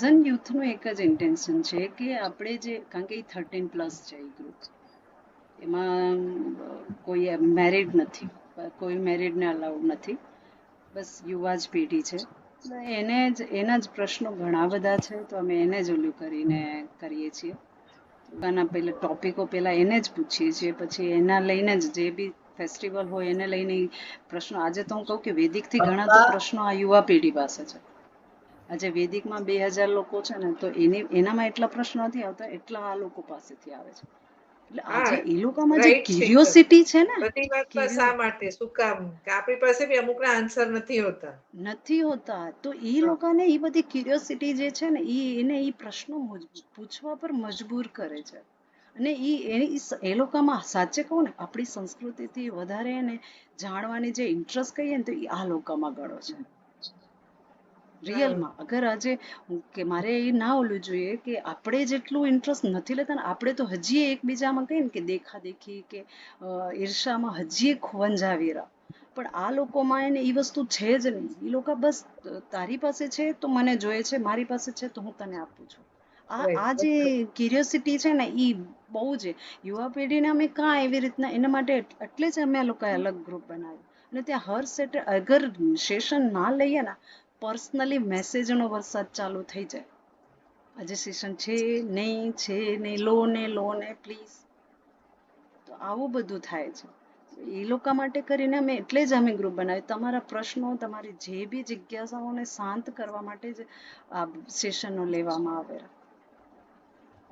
Vision યુથનું એક જ intention છે કે આપણે જે કારણ કે એ થર્ટીન પ્લસ છે એ ગ્રુપ એમાં કોઈ મેરિડ નથી. કોઈ મેરિડને અલાઉડ નથી. બસ યુવા જ પેઢી છે. એને જ એના જ પ્રશ્નો ઘણા બધા છે તો અમે એને જ ઓલું કરીને કરીએ છીએ. આના પહેલાં ટોપિકો પહેલાં એને જ પૂછીએ છીએ પછી એના લઈને જ જે બી ફેસ્ટિવલ હોય એને લઈને પ્રશ્નો. આજે તો હું કહું કે વેદિકથી ઘણા તો પ્રશ્નો આ યુવા પેઢી પાસે છે. આજે વેદિકમાં બે હજાર લોકો છે ને તો એની એનામાં એટલા પ્રશ્નો નથી આવતા એટલા આ લોકો પાસેથી આવે છે. એટલે આજે એ લોકોમાં જે ક્યુરિયોસિટી છે ને બધી વાત શા માટે? શું કામ? આપણી પાસે બી અમુકના આન્સર નથી હોતા. નથી હોતા. તો એ લોકોને એ બધી ક્યુરિયોસિટી જે છે ને એ એને એ પ્રશ્નો પૂછવા પર મજબૂર કરે છે. અને એ એ લોકોમાં સાચે કહું ને આપણી સંસ્કૃતિથી વધારે એને જાણવાની જે ઇન્ટરેસ્ટ કહીએ ને તો એ આ લોકોમાં ગળો છે. રિયલમાં અગર આજે કે મારે એ ના ઓલું જોઈએ કે આપણે જેટલું ઇન્ટરેસ્ટ નથી લેતા ને આપણે તો હજી એકબીજામાં કહીએ ને કે દેખા દેખી કે ઈર્ષામાં હજી ખોંજાવી રહ્યા પણ આ લોકોમાં એને એ વસ્તુ છે જ નહીં. એ લોકો બસ તારી પાસે છે તો મને જોઈએ છે મારી પાસે છે તો હું તને આપું છું. આ આ જે ક્યુરિયોસિટી છે ને એ બહુ છે. યુવા પેઢીને અમે કાં એવી રીતના એના માટે એટલે જ અમે આ લોકોએ અલગ ગ્રુપ બનાવ્યું. અને ત્યાં હર સેટ અગર સેશન ના લઈએ ને પર્સનલી મેસેજનો વરસાદ ચાલુ થઈ જાય. આજે સેશન છે નહીં છે નહીં, લો ને લો ને પ્લીઝ તો આવું બધું થાય છે. એ લોકો માટે કરીને અમે એટલે જ અમે ગ્રુપ બનાવ્યું. તમારા પ્રશ્નો, તમારી જે બી જિજ્ઞાસાઓને શાંત કરવા માટે જ આ સેશનો લેવામાં આવેલા